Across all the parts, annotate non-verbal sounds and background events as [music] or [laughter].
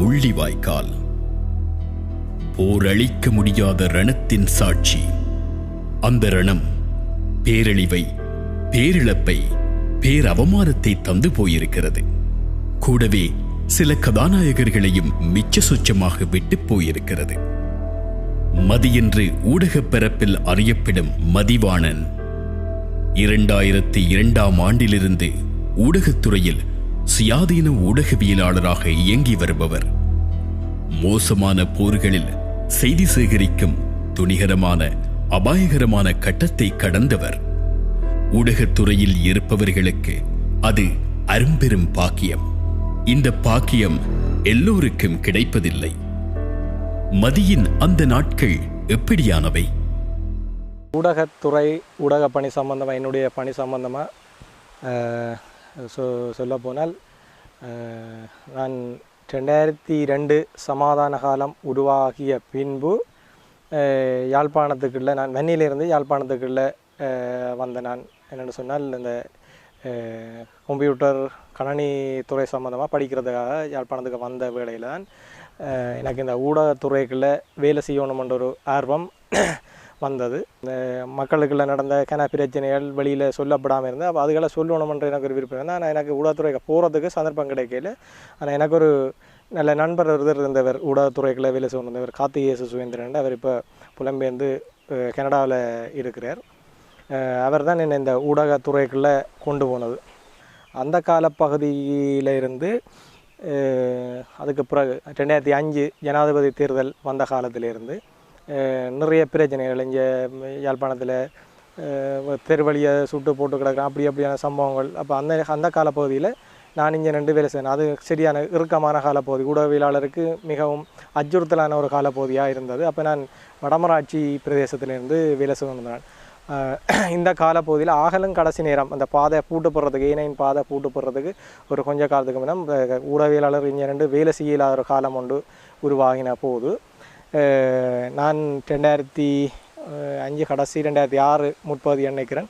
முள்ளிவாய்க்கால். போரழிக்க முடியாத ரணத்தின் சாட்சி. அந்த ரணம் பேரழிவை பேரிழப்பை பேரவமானத்தை தந்து போயிருக்கிறது. கூடவே சில கதாநாயகர்களையும் மிச்ச சுச்சமாக விட்டுப் போயிருக்கிறது. மதியென்று ஊடகப் பரப்பில் அறியப்படும் மதிவாணன் இரண்டாயிரத்தி இரண்டாம் ஆண்டிலிருந்து ஊடகத்துறையில் சுயாதீன ஊடகவியலாளராக இயங்கி வருபவர். மோசமான போர்களில் செய்தி சேகரிக்கும் துணிகரமான அபாயகரமான கட்டத்தை கடந்தவர். ஊடகத்துறையில் இருப்பவர்களுக்கு அது அரும்பெரும் பாக்கியம். இந்த பாக்கியம் எல்லோருக்கும் கிடைப்பதில்லை. மதியின் அந்த நாட்கள் எப்படியானவை? ஊடகத்துறை ஊடக பணி சம்பந்தமாக என்னுடைய பணி சம்பந்தமாக சொ சொல்லப்போனால் நான் ரெண்டாயிரத்தி ரெண்டு சமாதான காலம் உருவாகிய பின்பு யாழ்ப்பாணத்துக்குள்ளே யாழ்ப்பாணத்துக்குள்ள நான் வெண்ணிலிருந்து யாழ்ப்பாணத்துக்குள்ள வந்த நான். என்னென்னு சொன்னால் இந்த கம்ப்யூட்டர் கணனி துறை சம்மந்தமாக படிக்கிறதுக்காக யாழ்ப்பாணத்துக்கு வந்த வேலையில் தான் எனக்கு இந்த ஊடகத்துறைக்குள்ளே வேலை செய்யணுமென்ற ஒரு ஆர்வம் வந்தது. இந்த மக்களுக்குள்ள நடந்த கன பிரச்சனைகள் வெளியில் சொல்லப்படாமல் இருந்தது. அப்போ அதுக்கெல்லாம் சொல்லணுமன்ற எனக்கு ஒரு விருப்பம் இருந்தது. ஆனால் எனக்கு ஊடகத்துறைக்கு போகிறதுக்கு சந்தர்ப்பம் கிடைக்கல. ஆனால் எனக்கு ஒரு நல்ல நண்பர் ஒருத்தர் இருந்தவர் ஊடகத்துறைக்குள்ள வேலை சொன்னவர் கார்த்திகேசு சுவேந்திரன். அவர் இப்போ புலம்பெயர்ந்து கனடாவில் இருக்கிறார். அவர் தான் என்னை இந்த ஊடகத்துறைக்குள்ளே கொண்டு போனது. அந்த காலப்பகுதியில் இருந்து அதுக்கு பிறகு ரெண்டாயிரத்தி அஞ்சு ஜனாதிபதி தேர்தல் வந்த காலத்திலிருந்து நிறைய பிரச்சனைகள். இங்கே யாழ்ப்பாணத்தில் தெருவழியை சுட்டு போட்டு கிடக்குறேன். அப்படி அப்படியான சம்பவங்கள். அப்போ அந்த அந்த காலப்பகுதியில் நான் இங்கே ரெண்டு வேலை செய்யணும் அது சரியான இறுக்கமான காலப்பகுதி. ஊடகவியலாளருக்கு மிகவும் அச்சுறுத்தலான ஒரு காலப்பகுதியாக இருந்தது. அப்போ நான் வடமராட்சி பிரதேசத்திலிருந்து வேலை செய்யணும் நான் இந்த காலப்பகுதியில் ஆகலும் கடைசி நேரம் அந்த பாதை பூட்டு போடுறதுக்கு ஏனையின் பாதை பூட்டு போடுறதுக்கு ஒரு கொஞ்ச காலத்துக்கு முன்ன ஊடகவியலாளர் இங்கே ரெண்டு வேலை செய்யலாத ஒரு காலம் ஒன்று உருவாகின போது நான் ரெண்டாயிரத்தி அஞ்சு கடைசி ரெண்டாயிரத்தி ஆறு முப்பது நினைக்கிறேன்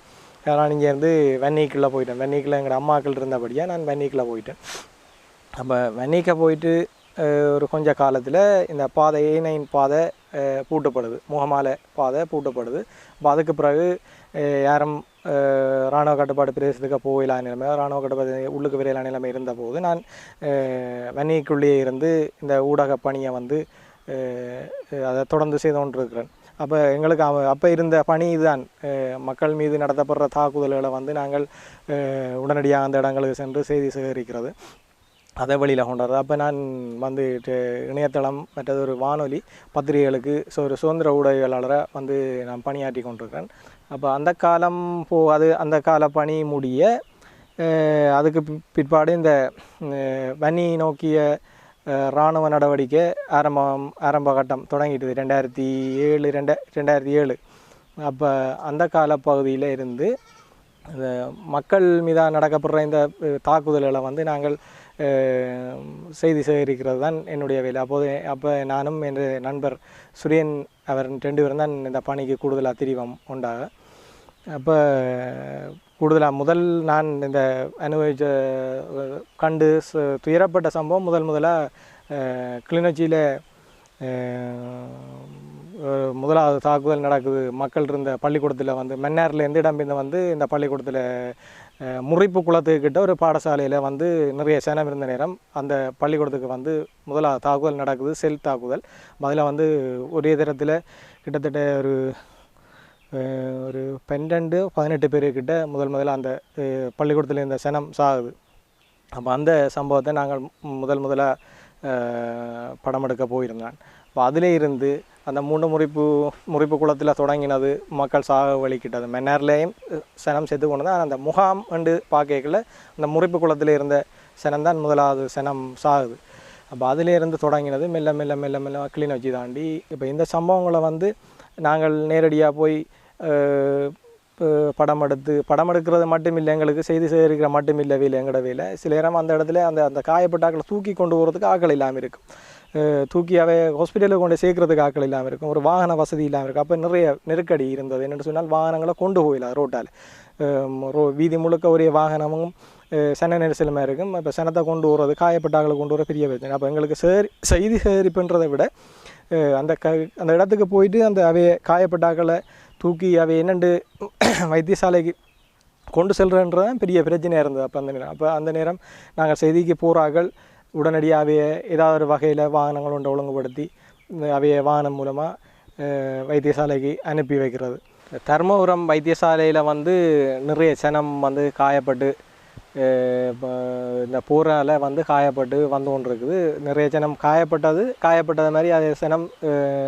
நான் இங்கேருந்து வெண்ணிக்குள்ளே போயிட்டேன். வெண்ணிக்கில் எங்கள் அம்மாக்கள் இருந்தபடியாக நான் வெண்ணிக்குள்ளே போயிட்டேன். அப்போ வெண்ணிக்க போயிட்டு ஒரு கொஞ்ச காலத்தில் இந்த பாதை ஏ நைன் பாதை பூட்டப்படுது. முகமாலை பாதை பூட்டப்படுது. அப்போ அதுக்கு பிறகு யாரும் இராணுவ கட்டுப்பாடு பிரதேசத்துக்கு போகலாம் நிலைமை இராணுவ கட்டுப்பாடு உள்ளுக்கு விரையிலான நிலைமை இருந்தபோது நான் வன்னிக்குள்ளேயே இருந்து இந்த ஊடக பணியை வந்து அதை தொடர்ந்து செய்து கொண்டிருக்கிறேன். அப்போ எங்களுக்கு அப்போ இருந்த பணி இதுதான். மக்கள் மீது நடத்தப்படுற தாக்குதல்களை வந்து நாங்கள் உடனடியாக அந்த இடங்களுக்கு சென்று செய்தி சேகரிக்கிறது. அதை வழியில் கொண்டாடுறது அப்போ நான் வந்து இணையதளம் மற்றது ஒரு வானொலி பத்திரிகைகளுக்கு ஸோ ஒரு சுதந்திர ஊடகவியலாளராக வந்து நான் பணியாற்றி கொண்டிருக்கிறேன். அப்போ அந்த காலம் போ அது அந்த கால பணி முடிய அதுக்கு பிற்பாடு இந்த வன்னி நோக்கிய இராணுவ நடவடிக்கை ஆரம்பம் ஆரம்ப கட்டம் தொடங்கிட்டுது. ரெண்டாயிரத்தி ஏழு ரெண்ட ரெண்டாயிரத்தி ஏழு. அப்போ அந்த காலப்பகுதியில் இருந்து இந்த மக்கள் மீதாக நடக்கப்படுற இந்த தாக்குதல்களை வந்து நாங்கள் செய்தி சேகரிக்கிறது தான் என்னுடைய வேலை. அப்போது அப்போ நானும் என் நண்பர் சுரியன் அவர் ரெண்டு பேரும் தான் இந்த பணிக்கு கூடுதலாக திரிவம் உண்டாக. அப்போ கூடுதலாக முதல் நான் இந்த அனுபவிச்ச கண்டு துயரப்பட்ட சம்பவம் முதல் முதலாக கிளிநொச்சியில் முதலாவது தாக்குதல் நடக்குது. மக்கள் இருந்த பள்ளிக்கூடத்தில் வந்து மன்னார்லேருந்து இடம்பெயர்ந்து வந்து இந்த பள்ளிக்கூடத்தில் முறிப்பு குளத்துக்கிட்ட ஒரு பாடசாலையில் வந்து நிறைய சேனம் இருந்த நேரம் அந்த பள்ளிக்கூடத்துக்கு வந்து முதலாவது தாக்குதல் நடக்குது செல் தாக்குதல். அதில் வந்து ஒரே தரத்தில் கிட்டத்தட்ட ஒரு ஒரு பன்னெண்டு பதினெட்டு பேருக்கிட்ட முதல் முதல்ல அந்த பள்ளிக்கூடத்தில் இருந்த சனம் சாகுது அப்போ அந்த சம்பவத்தை நாங்கள் முதல் முதலாக படம் எடுக்க போயிருந்தான் அப்போ அதிலே இருந்து அந்த மூன்று முறிப்பு முறிப்பு குளத்தில் தொடங்கினது மக்கள் சாக வழிக்கிட்டது மென்னர்லேயும் சனம் செத்து கொண்டு தான் அந்த முகாம் என்று பார்க்கல அந்த முறிப்பு குளத்தில் இருந்த சனம் தான் முதலாவது சனம் சாகுது அப்போ அதிலேருந்து தொடங்கினது மெல்ல மெல்ல மெல்ல மெல்ல கிளிநொச்சி தாண்டி இப்போ இந்த சம்பவங்களை வந்து நாங்கள் நேரடியாக போய் படம் எடுத்து படம் எடுக்கிறது மட்டும் இல்லை எங்களுக்கு செய்தி சேகரிக்கிற மட்டும் இல்லை வேலை எங்களோட வேலை. சில நேரம் அந்த இடத்துல அந்த அந்த காயப்பட்ட ஆக்களை தூக்கி கொண்டு போகிறதுக்கு ஆக்கள் இல்லாமல் இருக்கும். தூக்கியாவே தூக்கி அவை ஹாஸ்பிட்டலுக்கு கொண்டு சேர்க்கறதுக்கு ஆக்கள் இல்லாமல் இருக்கும். ஒரு வாகன வசதி இல்லாமல் இருக்கும். அப்போ நிறைய நெருக்கடி இருந்தது. என்னென்னு சொன்னால் வாகனங்களை கொண்டு போயிடலாம் ரோட்டால். ரோ வீதி முழுக்க ஒரே வாகனமும் சன நெரிசலுமே இருக்கும். இப்போ சனத்தை கொண்டு வர்றது காயப்பட்ட ஆக்களை கொண்டு வர பெரிய பிரச்சனை. அப்போ எங்களுக்கு சேரி செய்தி சேகரிப்புன்றதை விட அந்த க அந்த இடத்துக்கு போயிட்டு அந்த அவைய காயப்பட்டாக்களை தூக்கி அவை என்னண்டு [clears throat] வைத்தியசாலைக்கு கொண்டு செல்கிறன்றது தான் பெரிய பிரச்சனையாக இருந்தது. அப்போ அந்த நேரம் அப்போ அந்த நேரம் நாங்கள் செய்திக்கு போகிறார்கள் உடனடியாகவே ஏதாவது ஒரு வகையில் வாகனங்கள் ஒன்று ஒழுங்குபடுத்தி அவைய வாகனம் மூலமாக வைத்தியசாலைக்கு அனுப்பி வைக்கிறது. தர்மபுரம் வைத்தியசாலையில் வந்து நிறைய சனம் வந்து காயப்பட்டு இந்த போரால் வந்து காயப்பட்டு வந்து கொண்டு இருக்குது நிறைய சனம் காயப்பட்டது காயப்பட்டது மாதிரி அதே சனம்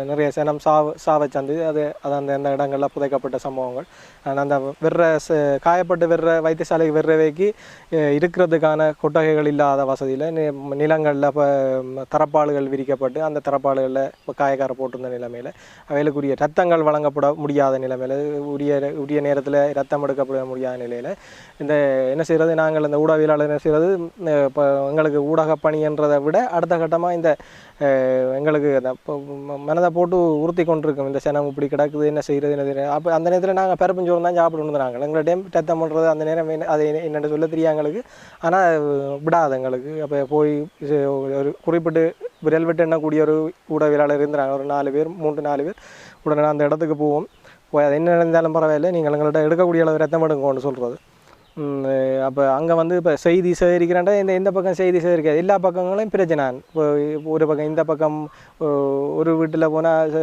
நிறைய சனம் சாவ சாவை அது அது அந்த அந்த இடங்களில் புதைக்கப்பட்ட சம்பவங்கள். ஆனால் அந்த வெற ச- காயப்பட்டு வெற வைத்தியசாலைக்கு வெறவைக்கு இருக்கிறதுக்கான கொட்டகைகள் இல்லாத வசதியில் நிலங்களில் இப்போ தரப்பாடுகள் விரிக்கப்பட்டு அந்த தரப்பாடுகளில் இப்போ காயக்கார போட்டிருந்த நிலைமையில் அவைகளுக்குரிய ரத்தங்கள் வழங்கப்பட முடியாத நிலைமையில் உரிய உரிய நேரத்தில் ரத்தம் எடுக்கப்பட முடியாத நிலையில் இந்த என்ன செய்கிறது நாங்கள் இந்த ஊடகவியலாளர் என்ன செய்கிறது இப்போ எங்களுக்கு ஊடக பணின்றதை விட அடுத்த கட்டமாக இந்த எங்களுக்கு அந்த இப்போ மனதை போட்டு உறுத்தி கொண்டிருக்கோம். இந்த சனம் இப்படி கிடக்குது என்ன செய்கிறது என்ன செய்யறது. அப்போ அந்த நேரத்தில் நாங்கள் பெரப்பஞ்சோறு தான் சாப்பிட்டு நாங்கள் எங்களை டைம் டெத்தம் பண்ணுறது அந்த நேரம் என்ன- அது என்னென்னு சொல்ல தெரியும் எங்களுக்கு. ஆனால் விடாது எங்களுக்கு. அப்போ போய் ஒரு குறிப்பிட்டு விரல் விட்டு எண்ணக்கூடிய ஒரு ஊடகவியலாளர் இருந்தாங்க. ஒரு நாலு பேர் மூன்று நாலு பேர். உடனே அந்த இடத்துக்கு போவோம். போய் அது என்ன நடந்தாலும் பரவாயில்லை. நீங்கள் எங்கள்கிட்ட எடுக்கக்கூடிய அளவு ரத்தம் எடுங்கன்னு சொல்கிறது அப்போ அங்கே வந்து இப்போ செய்தி சேகரிக்கிறேன்டா இந்த இந்த பக்கம் செய்தி சேகரிக்காது. எல்லா பக்கங்களையும் பிரச்சனை. இப்போ ஒரு பக்கம் இந்த பக்கம் ஒரு வீட்டில் போனால்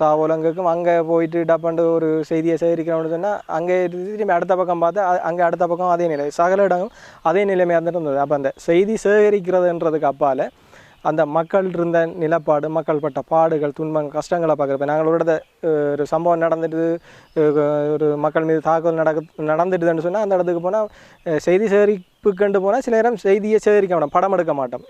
சாவோலங்கக்கும் அங்கே போயிட்டு டப்பாண்டு ஒரு செய்தியை சேகரிக்கிறோம்னு சொன்னால் அங்கே இருந்து திரும்பி அடுத்த பக்கம் பார்த்தா அங்கே அடுத்த பக்கம் அதே நிலை சகல இடம் அதே நிலைமையாக இருந்துட்டு இருந்தது. அப்போ அந்த செய்தி சேகரிக்கிறதுன்றதுக்கு அப்பால் அந்த மக்கள் இருந்த நிலப்பாடு மக்கள் பட்ட பாடுகள் துன்பங்கள் கஷ்டங்களை பார்க்குறப்ப நாங்கள் ஒரு இடத்த ஒரு சம்பவம் நடந்துட்டு ஒரு மக்கள் மீது தாக்குதல் நடக்கு நடந்துட்டுதுன்னு சொன்னால் அந்த இடத்துக்கு போனால் செய்தி சேகரிப்புக்கண்டு போனால் சில நேரம் செய்தியை சேகரிக்க மாட்டோம் படம் எடுக்க மாட்டோம்.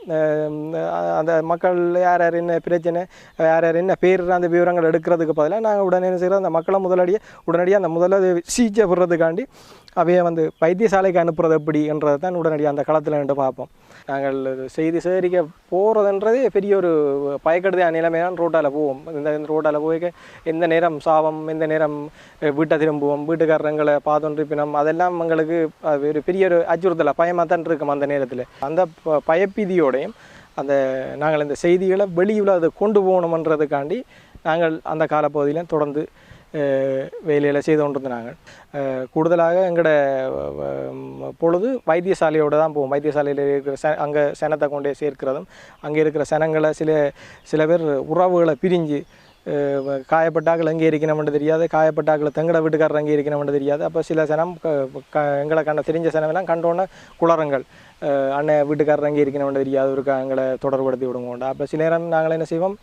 அந்த மக்கள் யார் யார் என்ன பிரச்சனை யார் யார் என்ன பேர் அந்த விவரங்கள் எடுக்கிறதுக்கு பதிலாக நாங்கள் உடனே என்ன செய்கிறோம் அந்த மக்களை முதலடியே உடனடியாக அந்த முதல்ல சீச்சை போடுறதுக்காண்டி அவையை வந்து வைத்தியசாலைக்கு அனுப்புறது எப்படின்றதை தான் உடனடியாக அந்த களத்தில் நின்று பார்ப்போம். நாங்கள் செய்தி சேகரிக்க போகிறதுன்றதே பெரிய ஒரு பயக்கடுதே நிலைமை தான் ரோட்டால் போவோம். இந்த ரோட்டால் போய் எந்த நேரம் சாவம் எந்த நேரம் வீட்டை திரும்புவோம் வீட்டுக்காரங்களை பார்த்தோன்றிப்பினம் அதெல்லாம் எங்களுக்கு அது ஒரு பெரிய ஒரு அச்சுறுத்தலை பயமாக தான் இருக்கும் அந்த நேரத்தில். அந்த ப- பயப்பீதியோடையும் அந்த நாங்கள் இந்த செய்திகளை வெளியில் அதை கொண்டு போகணுமன்றதுக்காண்டி நாங்கள் அந்த காலப்பகுதியில் தொடர்ந்து வேலைகளை செய்து கொண்டிருந்தாங்க கூடுதலாக எங்களோட பொழுது வைத்தியசாலையோடு தான் போவோம் வைத்தியசாலையில் இருக்கிற ச அங்கே சனத்தை கொண்டே சேர்க்கிறதும் அங்கே இருக்கிற சனங்களை சில சில பேர் உறவுகளை பிரிஞ்சு காயப்பட்டாக்கள் எங்கே இருக்கணும்னு தெரியாது காயப்பட்டாக்களை தங்கட வீட்டுக்காரர் எங்கே இருக்கணும்னு தெரியாது அப்போ சில சனம் க எங்களை கண்ட தெரிஞ்ச சனமெல்லாம் கண்டோன்னே குளறங்கள் அண்ணன் வீட்டுக்காரர் எங்கே இருக்கணும்னு தெரியாது ஒரு எங்களை தொடர்புபடுத்தி விடுங்கோண்டா அப்போ சில நேரம் நாங்கள் என்ன செய்வோம்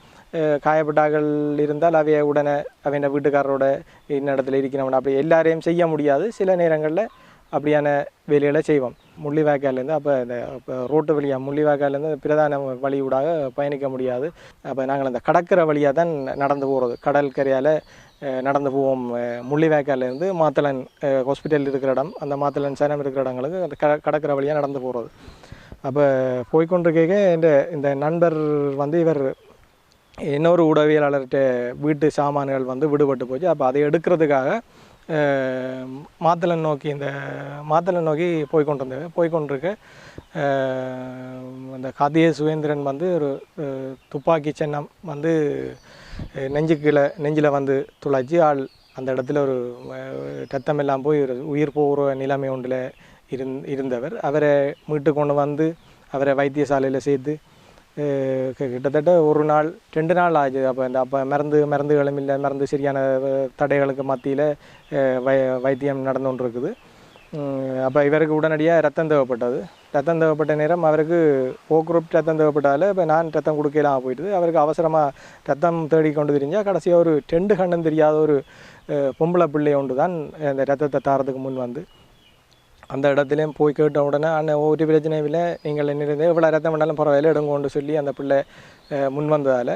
காயப்பட்டாக்கள் இருந்தால் அவைய உடனே அவன் வீட்டுக்காரரோட இன்ன இருக்கிறவன். அப்படி எல்லாரையும் செய்ய முடியாது. சில நேரங்களில் அப்படியான வேலைகளை செய்வோம். முள்ளிவாய்க்கால்லேருந்து அப்போ இந்த இப்போ ரோட்டு வழியாக முள்ளிவாய்க்கால்லேருந்து பிரதான வழியூடாக பயணிக்க முடியாது. அப்போ நாங்கள் அந்த கடற்கரை வழியாக தான் நடந்து போகிறது கடல் கரையால் நடந்து போவோம். அஹ், முள்ளிவாய்க்கால்லேருந்து மாத்தளன் ஹாஸ்பிட்டல் இருக்கிற இடம். அந்த மாத்தளன் சேனம் இருக்கிற இடங்களுக்கு அந்த க கடற்கரை வழியாக நடந்து போகிறது அப்போ போய்க்கொண்டிருக்க இந்த இந்த நண்பர் வந்து இவர் இன்னொரு உடவியலாளர்கிட்ட வீட்டு சாமான்கள் வந்து விடுபட்டு போச்சு. அப்போ அதை எடுக்கிறதுக்காக அஹ், மாத்தளன் நோக்கி இந்த மாத்தளன் நோக்கி போய் கொண்டிருந்தேன் போய் கொண்டிருக்க இந்த காதிய சுவேந்திரன் வந்து ஒரு துப்பாக்கி சின்னம் வந்து நெஞ்சு கீழே நெஞ்சில் வந்து துளைச்சி ஆள் அந்த இடத்துல ஒரு ரத்தம் எல்லாம் போய் ஒரு உயிர் போகிற நிலைமை ஒன்றில் இருந் இருந்தவர். அவரை மீட்டு கொண்டு வந்து அவரை வைத்தியசாலையில் சேர்த்து கிட்டத்தட்ட ஒரு நாள் ரெண்டு நாள் ஆச்சு அப்போ இந்த அப்போ மருந்து மருந்துகளும் இல்லை மருந்து சரியான தடைகளுக்கு மத்தியில் வை வைத்தியம் நடந்து கொண்டு இருக்குது அப்போ இவருக்கு உடனடியாக ரத்தம் தேவைப்பட்டது ரத்தம் தேவைப்பட்ட நேரம் அவருக்கு ஓ குரூப் ரத்தம் தேவைப்பட்டால இப்போ நான் ரத்தம் கொடுக்கலாம் போயிட்டுது அவருக்கு அவசரமாக ரத்தம் தேடி கொண்டு தெரிஞ்சால் கடைசியாக ஒரு ரெண்டு கண்ணும் தெரியாத ஒரு பொம்பளை பிள்ளை ஒன்று தான் அந்த ரத்தத்தை தாரதுக்கு முன் வந்து அந்த இடத்துலையும் போய் கேட்ட உடனே அண்ணன் ஒரு பிரச்சனையும் இல்லை. நீங்கள் என்ன எவ்வளோ ரத்தம் பண்ணாலும் பரவாயில்ல எடுங்கோன்னு சொல்லி அந்த பிள்ளை முன் வந்ததால்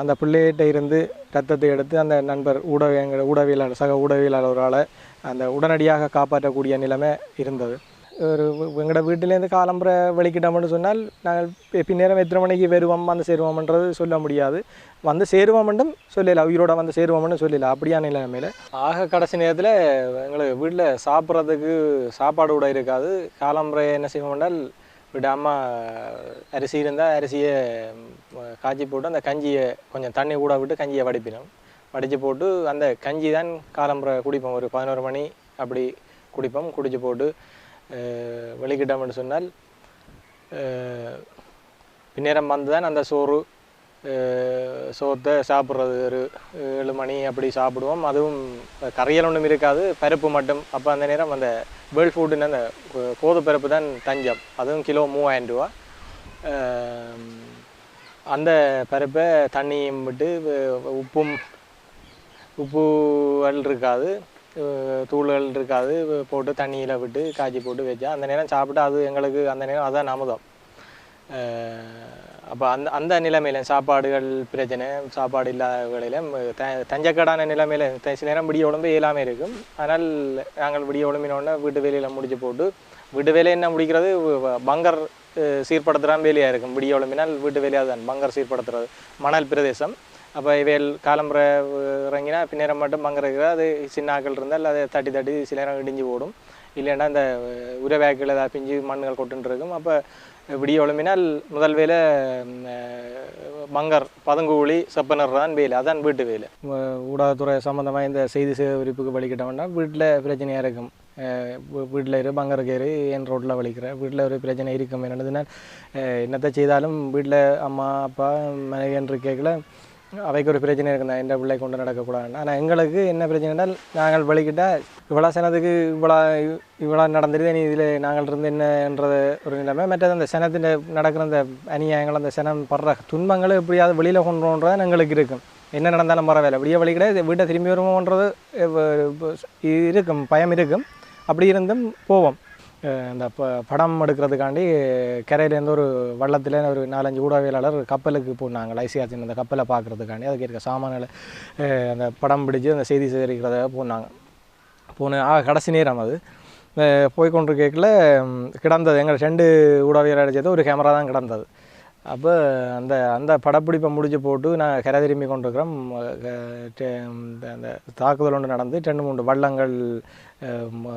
அந்த பிள்ளைகிட்ட இருந்து ரத்தத்தை எடுத்து அந்த நண்பர் ஊடக எங்கள் ஊடகவியலாளர் சக ஊடகவியலாளரால் அந்த உடனடியாக காப்பாற்றக்கூடிய நிலைமை இருந்தது. ஒரு எங்களோட வீட்டிலேருந்து காலம்புரை வெளிக்கிட்டோம்னு சொன்னால் நாங்கள் பின்னேரம் எத்தனை மணிக்கு வருவோம் வந்து சேருவோம்ன்றது சொல்ல முடியாது வந்து சேருவோம்ன்றும் சொல்லலை உயிரோட வந்து சேருவோம்னு சொல்லல அப்படியான நிலைமையில் ஆக கடைசி நேரத்தில் எங்களுக்கு வீட்டில் சாப்பிட்றதுக்கு சாப்பாடு கூட இருக்காது காலம்புரை என்ன செய்வோம்னால் விடாமல் அரிசி இருந்தால் அரிசியை காய்ச்சி போட்டு அந்த கஞ்சியை கொஞ்சம் தண்ணி கூட விட்டு கஞ்சியை வடிப்பினோம் வடித்து போட்டு அந்த கஞ்சி தான் காலம்புரை குடிப்போம் ஒரு பதினோரு மணி அப்படி குடிப்போம் குடிச்சு போட்டு வெளிக்கிட்டோம் என்று சொன்னால் பின்னேரம் வந்து தான் அந்த சோறு சோற்றை சோத்தை சாப்பிட்றது. ஒரு ஏழு மணி அப்படி சாப்பிடுவோம். அதுவும் கரையல் ஒன்றும் இருக்காது பருப்பு மட்டும். அப்போ அந்த நேரம் அந்த வேர்ல்ட் ஃபுட்டுன்னு அந்த கோது பருப்பு தான் தஞ்சம். அதுவும் கிலோ மூவாயிரம் ரூபா. அந்த பருப்பை தண்ணியும் விட்டு உப்பும் உப்பு இருக்காது. தூள்கள் இருக்காது போட்டு தண்ணியில் விட்டு காய்ச்சி போட்டு வச்சா அந்த நேரம் சாப்பிட்டு அது எங்களுக்கு அந்த நேரம் அதான் அமுதம் அப்போ அந்த அந்த நிலைமையில சாப்பாடுகள் பிரச்சனை சாப்பாடு இல்லாத த தஞ்சக்கடான நிலைமையில சில நேரம் விடிய உடம்பு இயலாமல் இருக்கும். அதனால் நாங்கள் விடிய உடம்பினோடனே வீட்டு வேலையில் முடிச்சு போட்டு வீட்டு வேலை என்ன முடிக்கிறது? பங்கர் சீர்படுத்துகிறான் வேலையாக இருக்கும். விடிய உடம்பினால் வீட்டு வேலையாக தான் பங்கர் சீர்படுத்துறது. மணல் பிரதேசம். அப்போ இவையல் காலம்புரை இறங்கினா பின்னேரம் மட்டும். பங்கர் இருக்கிற அது சின்ன ஆக்கள் இருந்தால் அதை தட்டி தட்டி சில நேரம் இடிஞ்சு போடும். இல்லைன்னா இந்த உரவேக்கள் ஏதாவது பிஞ்சு மண்ணுகள் கொட்டுன்னு இருக்கும் அப்போ விடிய ஒழும்பினால் முதல் வேலை மங்கர் பதுங்குழி செப்பனர் தான் வேலை. அதான் வீட்டு வேலை. ஊடகத்துறை சம்மந்தமாக இந்த செய்தி சேகரிப்புக்கு வலிக்கிட்டோம்னா வீட்டில் பிரச்சனையாக இருக்கும் வீட்டில் இரு பங்கர் கேரு என் ரோட்டில் வலிக்கிற? வீட்டில் ஒரு பிரச்சனை இருக்கும். என்னதுன்னா என்னத்தை செய்தாலும் வீட்டில் அம்மா அப்பா மனைவி என்று கேட்கல. அவைக்கு ஒரு பிரச்சனை இருக்குண்ணா எந்த பிள்ளை கொண்டு நடக்கக்கூடாதுண்ணா ஆனால் எங்களுக்கு என்ன பிரச்சனைனா நாங்கள் வலிக்கிட்டால் இவ்வளோ சனத்துக்கு இவ்வளோ இவ்வளோ நடந்துருது நீ இதில் நாங்கள் இருந்து என்னன்றது ஒரு நிலைமை. மற்றது அந்த சனத்தின் நடக்கிற அந்த அநியாயங்கள் அந்த சனம் படுற துன்பங்களை எப்படியாவது வெளியில் கொண்டு எங்களுக்கு இருக்கும். என்ன நடந்தாலும் பரவாயில்ல. அப்படியே வலிக்கிட்ட வீட்டை திரும்பி வருவோன்றது இருக்கும் பயம் இருக்கும். அப்படி இருந்தும் போவோம். இந்த ப படம் எடுக்கிறதுக்காண்டி கரையிலேருந்து ஒரு வள்ளத்தில் ஒரு நாலஞ்சு ஊடகவியலாளர் கப்பலுக்கு போனாங்க. லைசியாத்தின் அந்த கப்பலை பார்க்குறதுக்காண்டி. அதுக்கு இருக்க சாமான்களை அந்த படம் பிடிச்சு அந்த செய்தி சேகரிக்கிறதாக போனாங்க. போன ஆ கடைசி நேரம் அது. அஹ் போய் கேட்கல கிடந்தது. எங்கள் ரெண்டு ஊடகவியலாளர் அடிச்சது ஒரு கேமரா தான் கிடந்தது. அப்போ அந்த அந்த படப்பிடிப்பை முடிச்சு போட்டு நான் கரை திரும்பி கொண்டிருக்கிறோம். டெ- இந்த அந்த தாக்குதல் ஒன்று நடந்து ரெண்டு மூன்று வள்ளங்கள்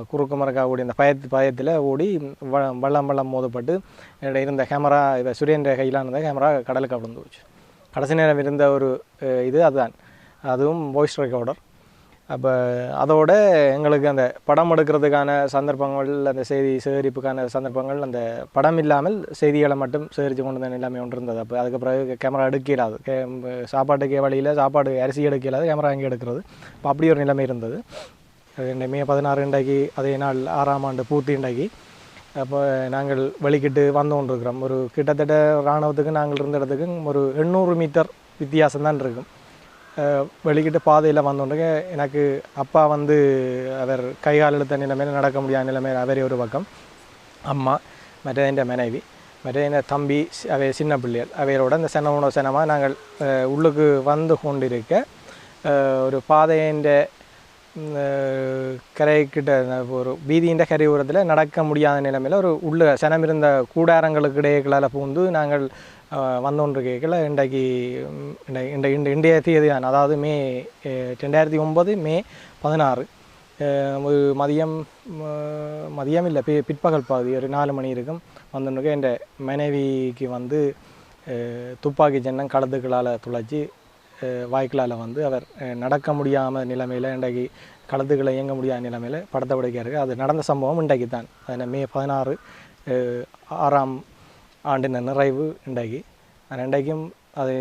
குறுக்கு மறக்கா ஓடி அந்த பயத்து பயத்தில் ஓடி வ வள்ளம் வள்ளம் மோதப்பட்டு என்னோட இருந்த கேமரா இதை சுரேந்திர கையில் இருந்த கேமரா கடலுக்கு விழுந்து போச்சு. கடைசி நேரம் இருந்த ஒரு இது அதுதான். அதுவும் வாய்ஸ் ரெக்கார்டர் அப்போ அதோட எங்களுக்கு அந்த படம் எடுக்கிறதுக்கான சந்தர்ப்பங்கள் அந்த செய்தி சேகரிப்புக்கான சந்தர்ப்பங்கள் அந்த படம் இல்லாமல் செய்திகளை மட்டும் சேகரித்து கொண்டு வந்த எல்லாமே ஒன்று இருந்தது. அப்போ அதுக்கு பிறகு கேமரா எடுக்கலாது. கே சாப்பாட்டுக்கு வழியில் சாப்பாடு அரிசி எடுக்கலாது. கேமரா அங்கே எடுக்கிறது. இப்போ அப்படி ஒரு நிலைமை இருந்தது. ரெண்டு மே பதினாறு இன்றைக்கு அதே நாள் ஆறாம் ஆண்டு பூர்த்தி இன்றைக்கு. அப்போ நாங்கள் வெளிக்கிட்டு வந்து கொண்டிருக்கிறோம். ஒரு கிட்டத்தட்ட இராணுவத்துக்கு நாங்கள் இருந்த இடத்துக்கும் ஒரு எண்ணூறு மீட்டர் வித்தியாசம் தான் இருக்கும். வெளிக்கிட்டு பாதையில் வந்தோடனே எனக்கு அப்பா வந்து அவர் கை கால் இழுத்த நடக்க முடியாத நிலைமையில் அவரே ஒரு பக்கம். அம்மா மற்ற என் மனைவி மற்ற என் தம்பி சி- அவை சின்ன பிள்ளைகள். அவையோட இந்த சின உணவு சினமாக நாங்கள் உள்ளுக்கு வந்து கொண்டிருக்க ஒரு பாதையின் கரைக்கிட்ட ஒரு வீதியின் கரையோரத்தில் நடக்க முடியாத நிலைமையில் ஒரு உள்ள சனம் இருந்த கூடாரங்களுக்கு இடையேக்களால் பூந்து நாங்கள் வந்தோன்று கேட்கல இன்றைக்கு ம், இன்றை- இன்றை இந்த இன்றைய தேதி தான் அதாவது மே ரெண்டாயிரத்தி ஒம்பது மே பதினாறு. ஒரு மதியம் மதியம் இல்லை பி பிற்பகல் பாதி ஒரு நாலு மணி இருக்கும். வந்தோன்னுக்கு என் மனைவிக்கு வந்து துப்பாக்கி ஜன்னம் கழுத்துக்களால் துளைச்சி வாய்க்கலால் வந்து அவர் நடக்க முடியாமல் நிலைமையில் இன்றைக்கு கழுத்துக்களை இயங்க முடியாத நிலைமையில் படத்தை பிடிக்காரு அது நடந்த சம்பவம் இன்றைக்கு தான். அதில் மே பதினாறு ஆறாம் ஆண்டின நிறைவு இன்றைக்கு. அந்த இன்றைக்கும் அது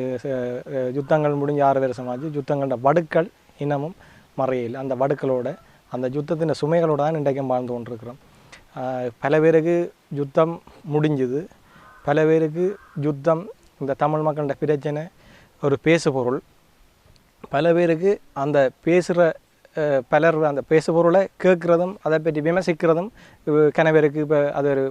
யுத்தங்கள் முடிஞ்சு ஆறு வருஷமாச்சு யுத்தங்களோட வடுக்கள் இன்னமும் மறையில் அந்த வடுக்களோட அந்த யுத்தத்தின் சுமைகளோட தான் இன்றைக்கும் வாழ்ந்து கொண்டிருக்கிறோம். பல பேருக்கு யுத்தம் முடிஞ்சுது. பல பேருக்கு யுத்தம் இந்த தமிழ் மக்களோட பிரச்சனை ஒரு பேசுபொருள். பல பேருக்கு அந்த பேசுகிற பலர் அந்த பேசுபொருளை கேட்குறதும் அதை பற்றி விமர்சிக்கிறதும் கணவருக்கு இப்போ அது ஒரு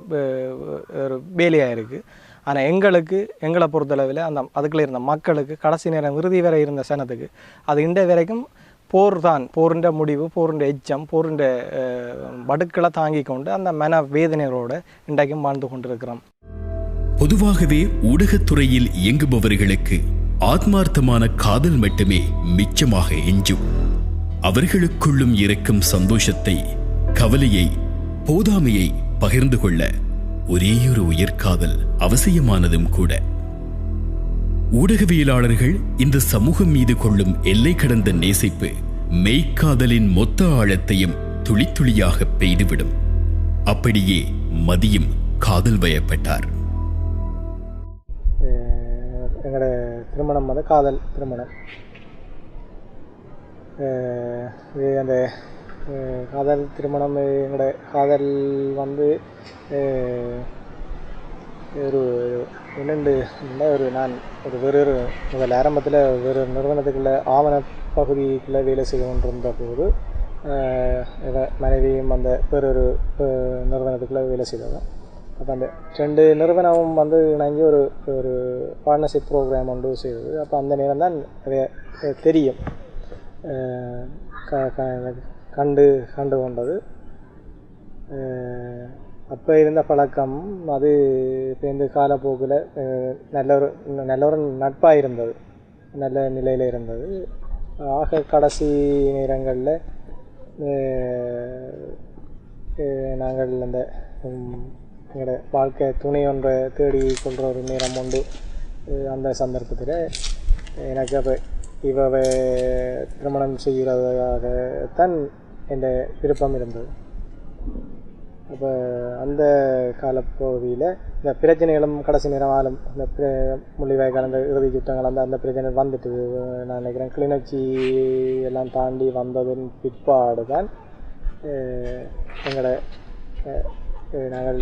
ஒரு வேலையாக இருக்குது ஆனால் எங்களுக்கு எங்களை பொறுத்தளவில் அந்த அதுக்குள்ளே இருந்த மக்களுக்கு கடைசி நேரம் இறுதி வரை இருந்த சனத்துக்கு அது இந்த வரைக்கும் போர் தான் போரின்ற முடிவு போரின்ற எச்சம் போரின்ற வடுக்களை தாங்கி கொண்டு அந்த மன வேதனைகளோடு இன்றைக்கும் வாழ்ந்து கொண்டிருக்கிறோம். பொதுவாகவே ஊடகத்துறையில் இயங்குபவர்களுக்கு ஆத்மார்த்தமான காதல் மட்டுமே மிச்சமாக எஞ்சும். அவர்களுக்குள்ளும் இருக்கும் சந்தோஷத்தை கவலையை போதாமையை பகிர்ந்து கொள்ள ஒரேயொரு உயிர்காதல் அவசியமானதும் கூட. ஊடகவியலாளர்கள் இந்த சமூகம் மீது கொள்ளும் எல்லை கடந்த நேசிப்பு மெய்க்காதலின் மொத்த ஆழத்தையும் துளித்துளியாக பெய்துவிடும். அப்படியே மதியம் காதல் வயப்பட்டார். திருமணம் வந்து காதல் திருமணம். இது அந்த காதல் திருமணம் எங்களோட காதல் வந்து ஒரு இரண்டு ஒரு நான் ஒரு வேறொரு முதல் ஆரம்பத்தில் வேறு நிறுவனத்துக்குள்ள ஆவண பகுதிக்குள்ளே வேலை செய்து கொண்டிருந்த போது மனைவியும் அந்த வேறொரு நிறுவனத்துக்குள்ளே வேலை செய்தவன். அப்போ அந்த ரெண்டு நிறுவனமும் வந்து இணைஞ்சு ஒரு ஒரு பார்ட்னர்ஷிப் ப்ரோக்ராம் ஒன்று செய்தது அப்போ அந்த நேரம் தான் தெரியும் கண்டு கண்டு கொண்டது அப்போ இருந்த பழக்கம் அது இந்த காலப்போக்கில் நல்ல ஒரு நல்ல ஒரு நட்பாக இருந்தது நல்ல நிலையில் இருந்தது ஆக கடைசி நேரங்களில் நாங்கள் அந்த எங்களோட வாழ்க்கை துணை ஒன்றை தேடி கொள்கிற ஒரு நேரம் உண்டு. அந்த சந்தர்ப்பத்தில் எனக்கு அப்போ இவவை திருமணம் செய்கிறதாகத்தான் என் விருப்பம் இருந்தது. அப்போ அந்த காலப்பகுதியில் இந்த பிரச்சனைகளும் கடைசி நேரமாலும் இந்த முள்ளிவாய் கலந்த அந்த இறுதி யுத்தங்கள் அந்த அந்த பிரச்சனை வந்துட்டு நான் நினைக்கிறேன். கிளிநொச்சி எல்லாம் தாண்டி வந்ததன் பிற்பாடு தான் எங்களோட நாங்கள்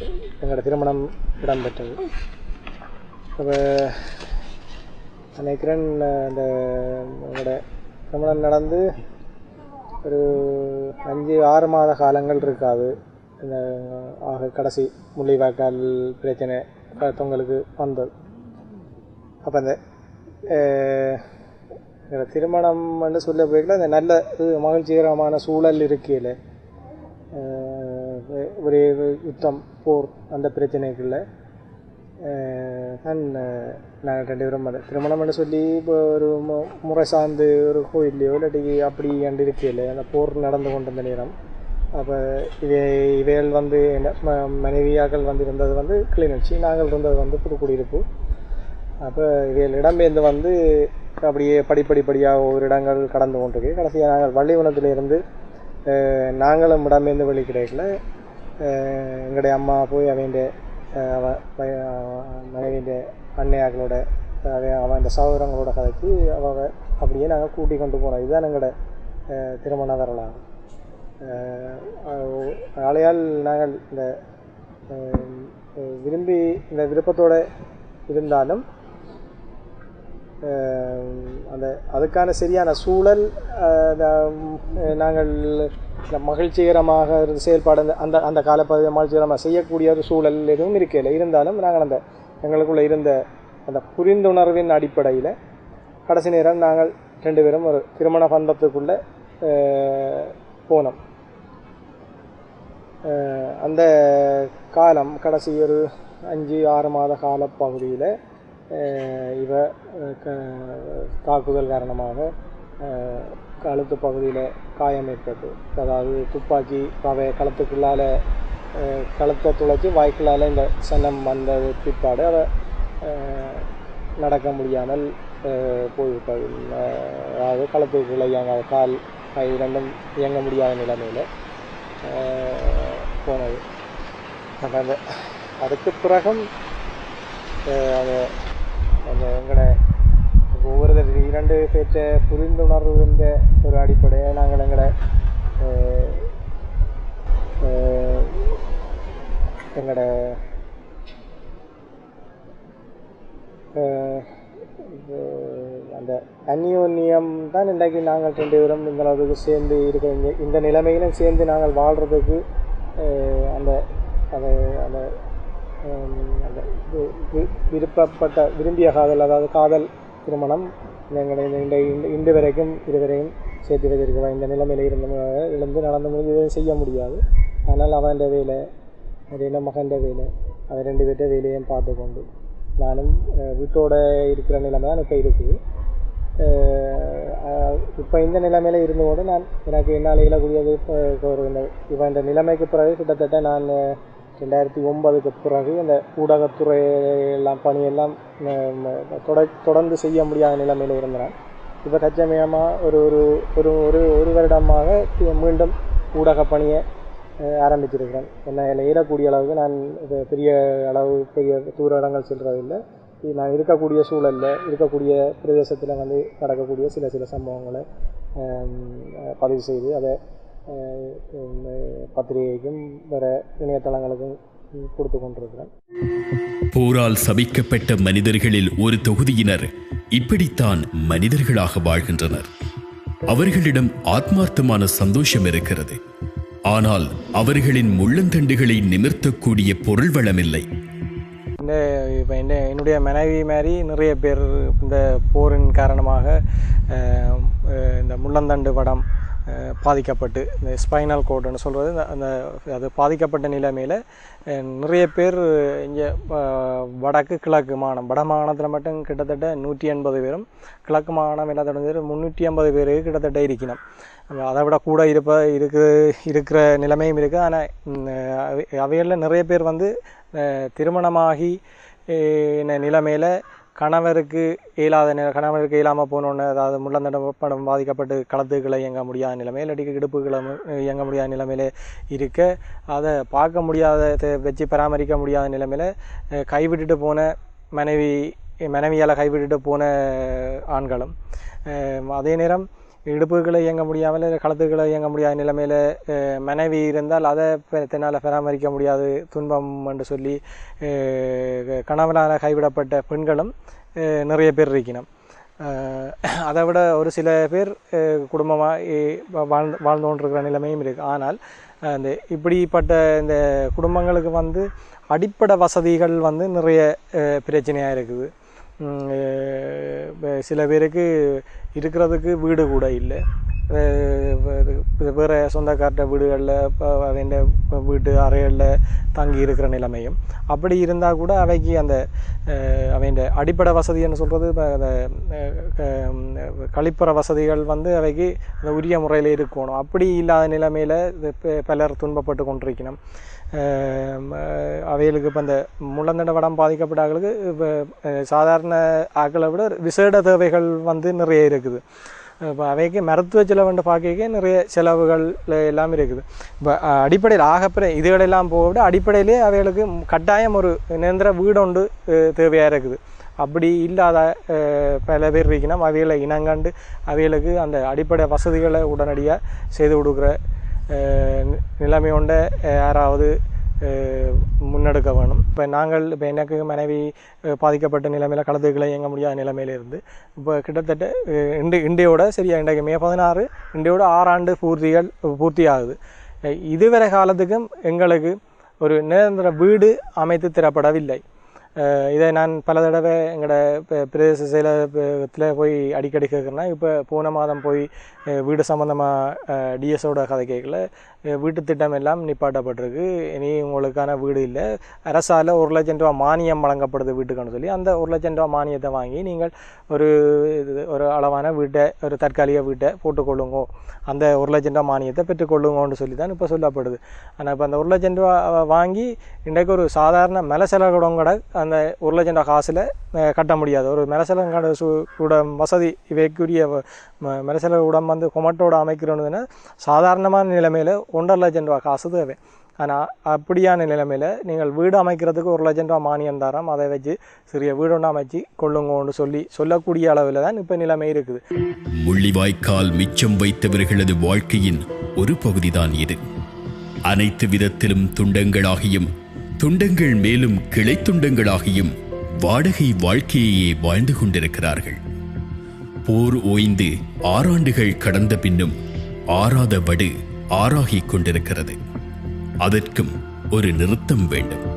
எங்களோட திருமணம் இடம்பெற்றது. அப்போ நினைக்கிறேன் அஹ், இந்த எங்களோட திருமணம் நடந்து ஒரு அஞ்சு ஆறு மாத காலங்கள் இருக்காது. இந்த ஆக கடைசி முள்ளிவாய்க்கால் பிரச்சனை க- தொங்கலுக்கு வந்தது. அப்போ இந்த திருமணம் என்று சொல்ல போய்க்கல அந்த நல்ல மகிழ்ச்சிகரமான சூழல் இருக்கையில் ஒரே யுத்தம் போர் அந்த பிரச்சனைகளில் அஹ், தான் நாங்கள் ரெண்டு பேரும் அந்த திருமணம்னு சொல்லி இப்போ ஒரு முறை சார்ந்து ஒரு கோயில்லையோ இல்லாட்டி அப்படி கண்டு இருக்கையில் அந்த போர் நடந்து கொண்டிருந்த நேரம். அப்போ இவை இவைகள் வந்து என்ன ம- மனைவியாக்கள் வந்து இருந்தது வந்து கிளிநொச்சி நாங்கள் இருந்தது வந்து புதுக்குடியிருப்பு. அப்போ இவைகள் இடம்பெயர்ந்து வந்து அப்படியே படிப்படிப்படியாக ஒவ்வொரு இடங்கள் கடந்து கொண்டிருக்கு. கடைசியாக நாங்கள் வள்ளிவனத்திலிருந்து நாங்களும் இடம்பெயர்ந்து வழி கிடைக்கல. எங்களுடைய அம்மா போய் அவன் அவ மனைவியின் அன்னையாக்களோட அவன் இந்த சகோதரங்களோட கதைக்கு அவ அப்படியே நாங்கள் கூட்டி கொண்டு போனோம் இதுதான் எங்களோட திருமண வரலாறு ஆலையால் நாங்கள் இந்த விரும்பி இந்த விருப்பத்தோடு இருந்தாலும் அந்த அதுக்கான சரியான சூழல் நாங்கள் இந்த மகிழ்ச்சிகரமாக இருந்து செயல்பாடு அந்த- அந்த அந்த காலப்பகுதியை மகிழ்ச்சிகரமாக செய்யக்கூடிய ஒரு சூழல் எதுவும் இருக்கல இருந்தாலும் நாங்கள் அந்த எங்களுக்குள்ள இருந்த அந்த புரிந்துணர்வின் அடிப்படையில் கடைசி நேரம் நாங்கள் ரெண்டு பேரும் ஒரு திருமண பந்தத்துக்குள்ளே போனோம். அந்த காலம் கடைசி ஒரு அஞ்சு ஆறு மாத கால பகுதியில் இவ க- தாக்குதல் காரணமாக கழுத்து பகுதியில் காயம் ஏற்பட்டு அதாவது துப்பாக்கி அவை களத்துக்குள்ளால் களத்தை துளைச்சி வாய்க்குள்ளால் இந்த சனம் வந்த பிற்பாடு அதை நடக்க முடியாமல் போய்விட்டது. அதாவது களத்துக்குள்ளே இயங்க கால் கை ரெண்டும் இயங்க முடியாத நிலைமையில் போனது. அந்த அதுக்கு பிறகும் அஹ் அது அந்த எங்களோட ஒவ்வொரு இரண்டு பேற்ற புரிந்துணர்வுன்ற ஒரு அடிப்படையை நாங்கள் எங்களை எங்களோட அந்த அந்யோன்யம் தான் இன்றைக்கு நாங்கள் ரெண்டு பேரும் இந்த சேர்ந்து இருக்கிற இந்த- இந்த நிலைமையிலும் சேர்ந்து நாங்கள் வாழ்கிறதுக்கு அந்த அந்த அந்த அந்த வி- விருப்பப்பட்ட விரும்பிய காதல் அதாவது காதல் திருமணம். எங்களை இந்த இன்று வரைக்கும் இருவரையும் சேர்த்து வைத்திருக்கிறோம். இந்த நிலைமையில் இருந்தவங்க இருந்து நடந்து முடிஞ்சு செய்ய முடியாது. ஆனால் அவன் வேலை அது என்ன மகன் வேலை அவன் ரெண்டு பேர்ட்ட வேலையும் பார்த்து கொண்டு நானும் வீட்டோட இருக்கிற நிலைமை தான் இப்போ இருக்குது இப்போ இந்த நிலைமையில் இருந்தபோது நான் எனக்கு என்னால் இயலக்கூடியது இப்போ இந்த இப்போ இந்த நிலைமைக்கு பிறகு கிட்டத்தட்ட நான் ரெண்டாயிரத்தி ஒன்பதுக்கு பிறகு இந்த ஊடகத்துறை எல்லாம் பணியெல்லாம் தொட தொடர்ந்து செய்ய முடியாத நிலைமையில் இருந்தேன். இப்போ தச்சமயமாக ஒரு ஒரு ஒரு ஒரு ஒரு வருடமாக மீண்டும் ஊடக பணியை ஆரம்பிச்சிருக்கிறேன். என்ன என்னை ஏறக்கூடிய அளவுக்கு நான் பெரிய அளவு பெரிய தூர இடங்கள் செல்றதில்லை. இது நான் இருக்கக்கூடிய சூழலில் இருக்கக்கூடிய பிரதேசத்தில் வந்து நடக்கக்கூடிய சில சில சம்பவங்களை பதிவு செய்து அதை பத்திரிகைக்கும் வேறு இணையதளங்களுக்கும் கொடுத்து கொண்டிருக்கிறேன். போரால் சபிக்கப்பட்ட மனிதர்களில் ஒரு தொகுதியினர் இப்படித்தான் மனிதர்களாக வாழ்கின்றனர். அவர்களிடம் ஆத்மார்த்தமான சந்தோஷம் இருக்கிறது. ஆனால் அவர்களின் முள்ளந்தண்டுகளை நிமிர்த்தக்கூடிய பொருள் வளமில்லை. இந்த இப்போ என்ன என்னுடைய மனைவி மாதிரி நிறைய பேர் இந்த போரின் காரணமாக இந்த முள்ளந்தண்டு வடம் அஹ், பாதிக்கப்பட்டு இந்த ஸ்பைனல் கோடுன்னு சொல்கிறது அந்த அது பாதிக்கப்பட்ட நிலைமையில் நிறைய பேர் இங்கே வடக்கு கிழக்கு மாணம் வட மாகாணத்தில் மட்டும் கிட்டத்தட்ட நூற்றி எண்பது பேரும் கிழக்கு மாகாணம் என்ன தொடர்ந்து முந்நூற்றி ஐம்பது பேர் கிட்டத்தட்ட இருக்கணும். அதை விட கூட இருப்ப இருக்கு இருக்கிற நிலைமையும் இருக்குது ஆனால் அவைகளில் நிறைய பேர் வந்து திருமணமாகி நிலைமையில் கணவருக்கு இயலாத நிலை கணவருக்கு இயலாமல் போனோன்னு அதாவது முள்ளந்தண்ட பாதிக்கப்பட்டு களத்துக்களை இயங்க முடியாத நிலைமை இல்லாட்டி இடுப்புகளை இயங்க முடியாத நிலைமையில இருக்க அதை பார்க்க முடியாத வச்சு பராமரிக்க முடியாத நிலைமையில் கைவிட்டுட்டு போன மனைவி மனைவியால் கைவிட்டுட்டு போன ஆண்களும். அதே நேரம் இடுப்புகளை இயங்க முடியாமல் களத்துக்களை இயங்க முடியாத நிலைமையில் மனைவி இருந்தால் அதை தன்னால் பராமரிக்க முடியாது துன்பம் என்று சொல்லி கணவனால் கைவிடப்பட்ட பெண்களும் நிறைய பேர் இருக்கணும் அதை விட ஒரு சில பேர் குடும்பமாக வாழ்ந்து வாழ்ந்து கொண்டிருக்கிற நிலைமையும் இருக்குது ஆனால் அந்த இப்படிப்பட்ட இந்த குடும்பங்களுக்கு வந்து அடிப்படை வசதிகள் வந்து நிறைய பிரச்சனையாக இருக்குது. சில பேருக்கு இருக்கிறதுக்கு வீடு கூட இல்லை. வேறு சொந்தக்கார்ட்ட வீடுகளில் அவன் வீட்டு அறைகளில் தங்கி இருக்கிற நிலைமையும் அப்படி இருந்தால் கூட அவைக்கு அந்த அவன் அடிப்படை வசதின்னு சொல்கிறது அந்த க- கழிப்பற வசதிகள் வந்து அவைக்கு அந்த உரிய முறையில் இருக்கணும் அப்படி இல்லாத நிலைமையில் பலர் துன்பப்பட்டு கொண்டிருக்கணும் அவைகளுக்கு இப்போ இந்த முள்ளந்தண்ட வடம் பாதிக்கப்பட்டார்களுக்கு இப்போ சாதாரண ஆக்களை விட விசேட தேவைகள் வந்து நிறைய இருக்குது இப்போ அவைக்கு மருத்துவ செலவுன்ற பார்க்க நிறைய செலவுகள் எல்லாம் இருக்குது இப்போ அடிப்படையில் ஆகப்பிற இதுகளெல்லாம் போக விட அடிப்படையிலே அவைகளுக்கு கட்டாயம் ஒரு நிரந்தர வீடு உண்டு தேவையாக இருக்குது அப்படி இல்லாத பல பேர் இருக்கணும் அவைகளை இனங்கண்டு அவைகளுக்கு அந்த அடிப்படை வசதிகளை உடனடியாக செய்து கொடுக்குற நி- நிலைமை கொண்ட யாராவது முன்னெடுக்க வேணும். இப்போ நாங்கள் இப்போ எனக்கு மனைவி பாதிக்கப்பட்ட நிலைமையில் கலந்துகளை இயங்க முடியாத நிலைமையில இருந்து இப்போ கிட்டத்தட்ட இண்டு இண்டியோட சரியா இன்றைக்கு மே பதினாறு இண்டியோட ஆறாண்டு பூர்த்திகள் பூர்த்தி ஆகுது இதுவரை காலத்துக்கும் எங்களுக்கு ஒரு நிரந்தர வீடு அமைத்து தரப்படவில்லை. இதை நான் பல தடவை எங்களோட பிரதேச செயலகத்தில் போய் அடிக்கடி கேட்குறேன் இப்போ போன மாதம் போய் வீடு சம்மந்தமாக டிஎஸ்ஓட கதை கேட்கல வீட்டு திட்டம் எல்லாம் நிப்பாட்டப்பட்டிருக்கு. இனி உங்களுக்கான வீடு இல்லை. அரசால் ஒரு லட்சம் ரூபா மானியம் வழங்கப்படுது வீட்டுக்குன்னு சொல்லி அந்த ஒரு லட்சம் ரூபா மானியத்தை வாங்கி நீங்கள் ஒரு இது ஒரு அளவான வீட்டை ஒரு தற்காலிக வீட்டை போட்டுக்கொள்ளுங்கோ அந்த ஒரு லட்சம் ரூபா மானியத்தை பெற்றுக்கொள்ளுங்கோன்னு சொல்லி தான் இப்போ சொல்லப்படுது. ஆனால் இப்போ அந்த ஒரு லட்சம் ரூபா வாங்கி இன்றைக்கு ஒரு சாதாரண மலசலகுடம் கூட அந்த ஒரு லட்சம் ரூபா காசில் கட்ட முடியாது. ஒரு மெரசலங்கட சு உடம் வசதி இவைக்குரிய மெரசல உடம் வந்து கொமட்டோட அமைக்கிறோன்னு சாதாரணமான நிலைமையில் ஒன்றரை லட்சம் ரூபா காசு தேவை. ஆனால் அப்படியான நிலைமையில் நீங்கள் வீடு அமைக்கிறதுக்கு ஒரு லட்சம் ரூபா மானியம் தரம் அதை வச்சு சிறிய வீடு ஒன்று அமைச்சு கொள்ளுங்கன்னு சொல்லி சொல்லக்கூடிய அளவில் தான் இப்போ நிலைமை இருக்குது. முள்ளிவாய்க்கால் மிச்சம் வைத்தவர்களது வாழ்க்கையின் ஒரு பகுதிதான் இது. அனைத்து விதத்திலும் துண்டங்களாகியும் துண்டங்கள் மேலும் கிளை துண்டங்களாகியும் வாடகை வாழ்க்கையையே வாழ்ந்து கொண்டிருக்கிறார்கள். போர் ஓய்ந்து ஆறாண்டுகள் கடந்த பின்னும் ஆறாத வடு ஆறாகிக் கொண்டிருக்கிறது. அதற்கும் ஒரு நிறுத்தம் வேண்டும்.